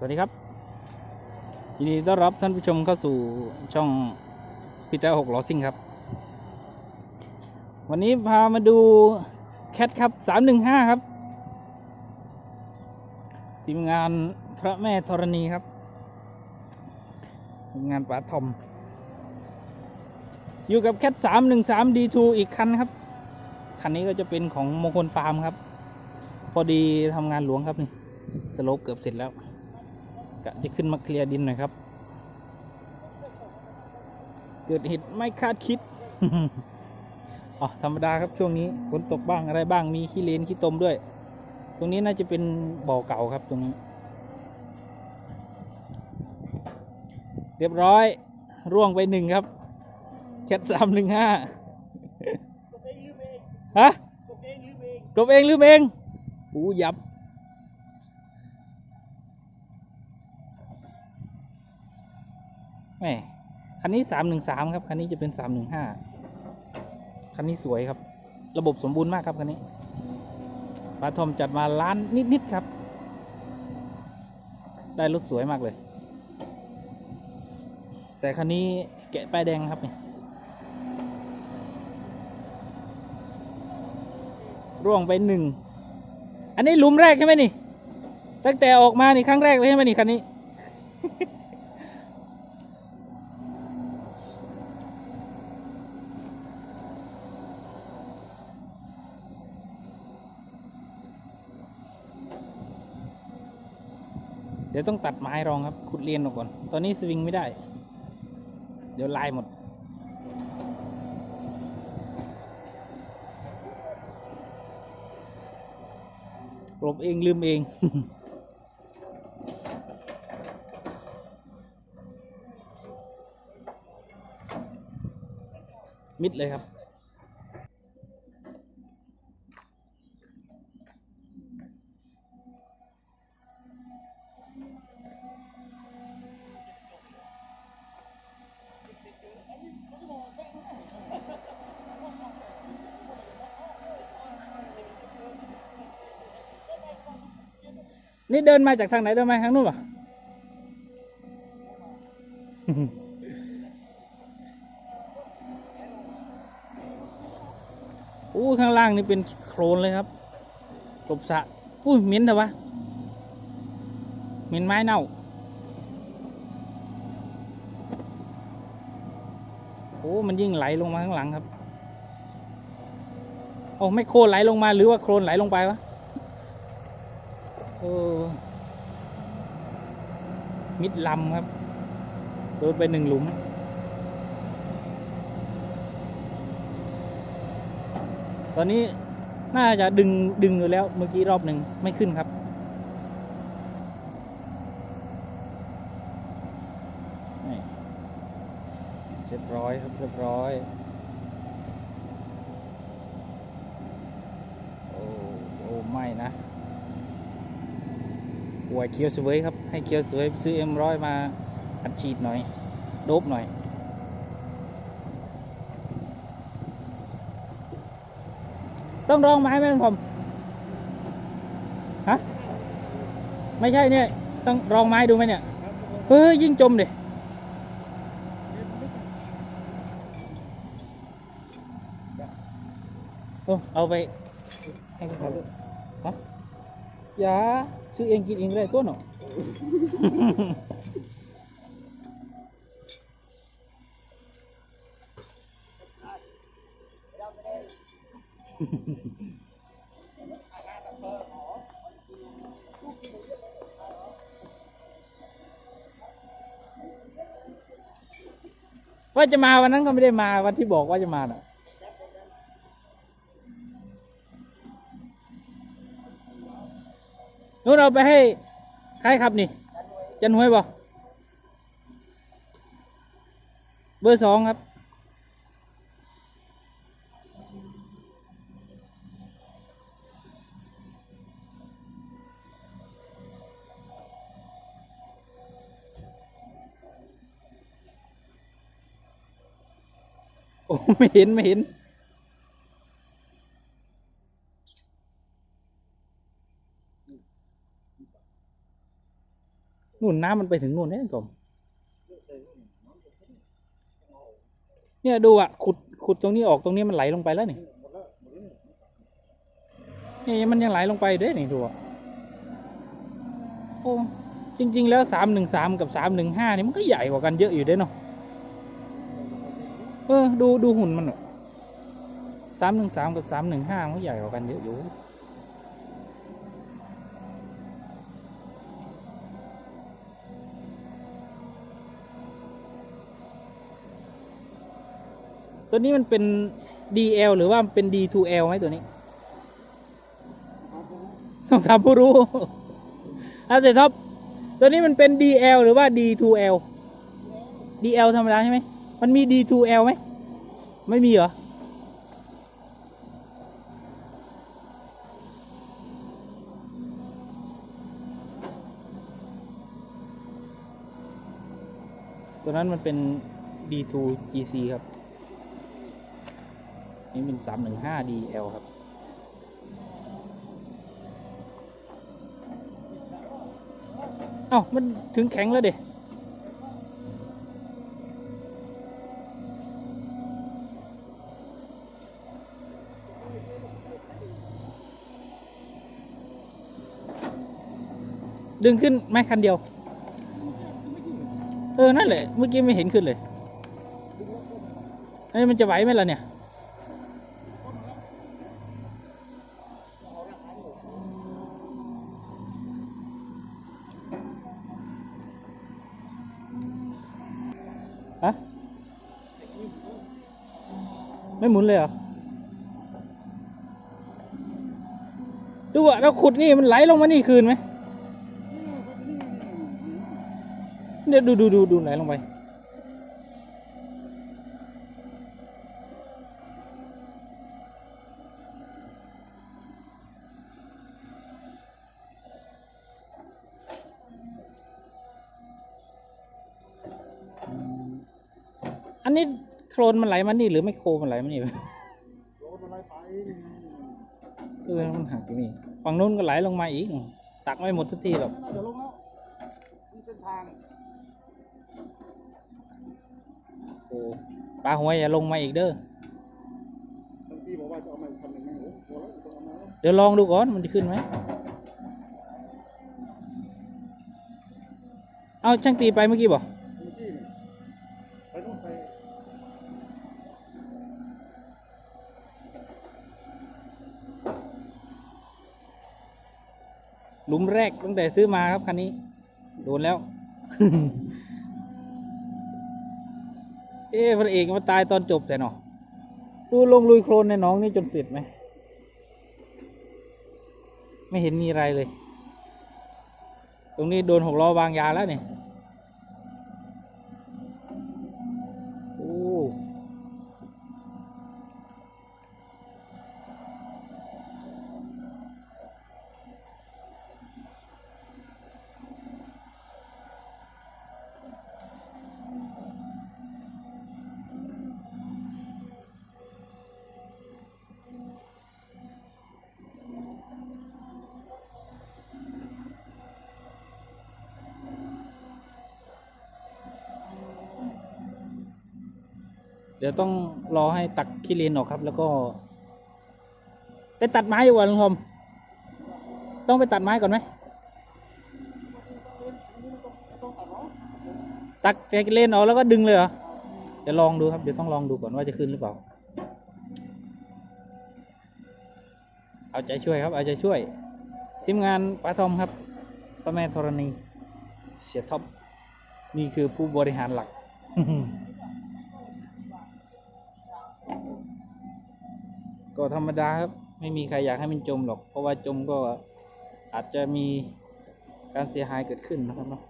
สวัสดีครับ ยินดีต้อนรับท่านผู้ชมเข้าสู่ช่องพีเตอร์หกล้อซิ่งครับ วันนี้พามาดูแคทครับสามหนึ่งห้าครับ ทีมงานพระแม่ธรณีครับทีมงานป๋าทอม อยู่กับแคทสามหนึ่งสามดีทูอีกคันครับ คันนี้ก็จะเป็นของมงคลฟาร์มครับ พอดีทำงานหลวงครับนี่สโลปเกือบเสร็จแล้วะจะขึ้นมาเคลียร์ดินหน่อยครับ เกิดเหตุไม่คาดคิดอ๋อธรรมดาครับช่วงนี้ฝนตกบ้างอะไรบ้างมีขี้เลนขี้ตมด้วย ตรงนี้น่าจะเป็นบ่อเก่าครับตรงนี้ เรียบร้อย ร่วงไปหนึ่งครับแคทสามหนึ่งห้าฮะกบเองลืมเองอู้ยับ คันนี้สามหนึ่งสามครับ คันนี้จะเป็นสามหนึ่งห้าคันนี้สวยครับ ระบบสมบูรณ์มากครับคันนี้ปาทอมจัดมาล้านนิดๆครับ ได้รถสวยมากเลย แต่คันนี้แกะป้ายแดงครับนี่ร่วงไปหนึ่ง อันนี้หลุมแรกใช่ไหมนี่ ตั้งแต่ออกมานี่ครั้งแรกเลยใช่ไหมนี่คันนี้ ดี๋ยวต้องตัดไม้รองครับ ขุดเรียนออกก่อน ตอนนี้สวิงไม่ได้ เดี๋ยวลายหมด กลบเองลืมเองมิดเลยครับ นี่เดินมาจากทางไหนเดินมาทางนู้นเหรอ อู้ข้างล่างนี่เป็นโคลนเลยครับกบสระอุ้ยเหม็นเถอะวะเหม็นไม้เน่า โอ้มันยิ่งไหลลงมาข้างหลังครับ โอ้ไม่โคลนไหลลงมาหรือว่าโคลนไหลลงไปวะ ออมิดลำครับ โดนไปหนึ่งหลุม ตอนนี้น่าจะดึงดึงอยู่แล้วเมื่อกี้รอบหนึ่งไม่ขึ้นครับ เรียบร้อยครับเรียบร้อยโอ้โอ้ไม่นะ หวยเคียวสวยครับ ให้เคียวสวยซื้อเอ็มร้อยมาอัดฉีดหน่อย โดบหน่อย ต้องรองไม้ไหมผมฮะ ไม่ใช่เนี่ย ต้องรองไม้ดูไหมเนี่ย เฮ้ย ยิ่งจมดิโอ้เอาไป ให้เขาด้วยฮะอ ย่าซื้อเองกินเองได้ตัวเนาะว่าจะมาวันนั้นก็ไม่ได้มาวันที่บอกว่าจะมาน่ะ นู้นเอาไปให้ใครครับนี่ จันหวยบ่เบอร์สองครับ โอ้ ไม่เห็น ไม่เห็น น้ำมันไปถึงนู่นเนี่ยกลมเนี่ยดูอะขุดขุดตรงนี้ออกตรงนี้มันไหลลงไปแล้วนี่นี่มันยังไหลลงไปเด้นี่ดูอะโอ้จริง ๆ แล้วสามหนึ่งสามกับสามหนึ่งห้านี่มันก็ใหญ่กว่ากันเยอะอยู่เด้เนาะเออดูดูหุ่นมันสามหนึ่งสามกับสามหนึ่งห้ามันใหญ่กว่ากันเยอะอยู่ ตัวนี้มันเป็น DL หรือว่าเป็น D2L ไหมตัวนี้ต้องถามผู้รู้อาเสร็จท็อปตัวนี้มันเป็น DL หรือว่า D2L DL ธรรมดาใช่ไหม มันมี D2L ไหม ไม่มีเหรอ ตัวนั้นมันเป็น D2 GC ครับ นี่เป็น315 DL ครับ เอ้า มันถึงแข็งแล้วเด็ดึงขึ้นไหมคันเดียว เออ นั่นแหละ เมื่อกี้ไม่เห็นขึ้นเลยไอ้ยมันจะไหวไหมล่ะเนี่ย ไม่หมุนเลยเหรอ ดูอะเราขุดนี่มันไหลลงมานี่คืนไหมเดี๋ยวดูดูดูดูไหลลงไป อันนี้ ลนมันไหลมานี่หรือไม่โคลนมันไหลมานี่โดนอะไรไปนี่ไงเออมันหักอยู่นี่ฝั่งนู้นก็ไหลลงมาอีก ตักไม่หมดสักทีหรอกเดี๋ยวลงแล้วนี่เป็นทางโอ้ปลาหัวอย่าลงมาอีกเด้อบางทีบอกว่าจะเอามาทำอย่างนี้โอ้โหแล้วจะเอามาแล้วเดี๋ยวลองดูก่อนมันจะขึ้นไหม เอาช่างตีไปเมื่อกี้บอกเมื่อกี้นี่ไปนู่นไป หลุมแรกตั้งแต่ซื้อมาครับคันนี้ โดนแล้ว เอ๊ะพระเอกมาตายตอนจบแต่เนาะดูลงลุยโคลนในน้องนี่จนเสร็จไหม ไม่เห็นมีอะไรเลย ตรงนี้โดนหกล้อวางยาแล้วเนี่ย เดี๋ยวต้องรอให้ตักขี้เลนออกครับ แล้วก็ ไปตัดไม้ดีกว่าลุงทอมต้องไปตัดไม้ก่อนไหมตักขี้เลนออกแล้วก็ดึงเลยเหรอเดี๋ยวลองดูครับเดี๋ยวต้องลองดูก่อนว่าจะขึ้นหรือเปล่า เอาใจช่วยครับ เอาใจช่วยทีมงานป้าทอมครับพระแม่ธรณีเสียท็อปนี่คือผู้บริหารหลัก ก็ธรรมดาครับ ไม่มีใครอยากให้มันจมหรอก เพราะว่าจมก็อาจจะมีการเสียหายเกิดขึ้นนะครับเนาะ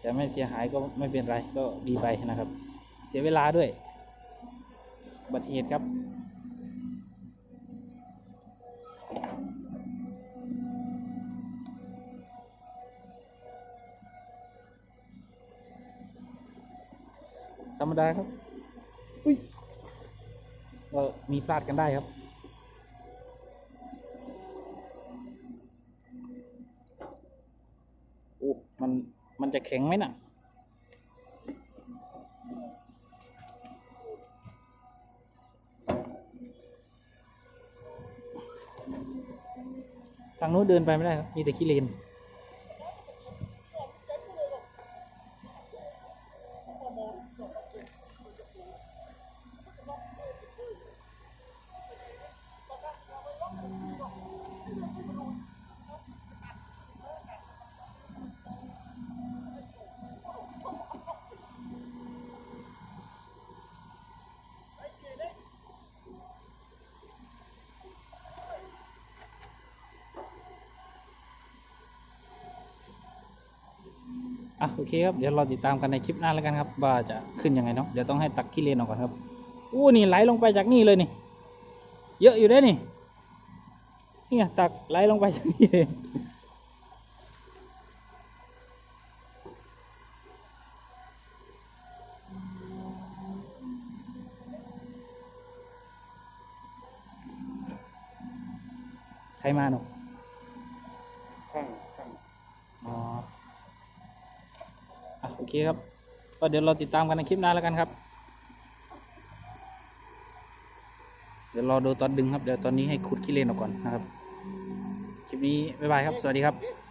แต่ไม่เสียหายก็ไม่เป็นไรก็ดีไปนะครับ เสียเวลาด้วยอุบัติเหตุครับธรรมดาครับ อุ้ยก็มีพลาดกันได้ครับ โอ้ มัน มันจะ แข็งไหมน่ะทางนู้นเดินไปไม่ได้ครับ มีแต่ขี้เลน อะโอเคครับเดี๋ยวเราติดตามกันในคลิปหน้าแล้วกันครับว่าจะขึ้นยังไงเนาะเดี๋ยวต้องให้ตักขี้เลนออกก่อนครับอู้นี่ไหลลงไปจากนี่เลยนี่ เยอะอยู่ได้นี่นี่ไงตักไหลลงไปจากนี่เลยใครมาหนู ข้างข้าง อ๋ออะโอเค ครับ ก็เดี๋ยวเราติดตามกันในคลิปหน้าแล้วกันครับ เดี๋ยวรอดูตอนดึงครับ เดี๋ยวตอนนี้ให้ขุดขี้เลนออกก่อนนะครับ คลิปนี้บ๊ายบายครับ สวัสดีครับ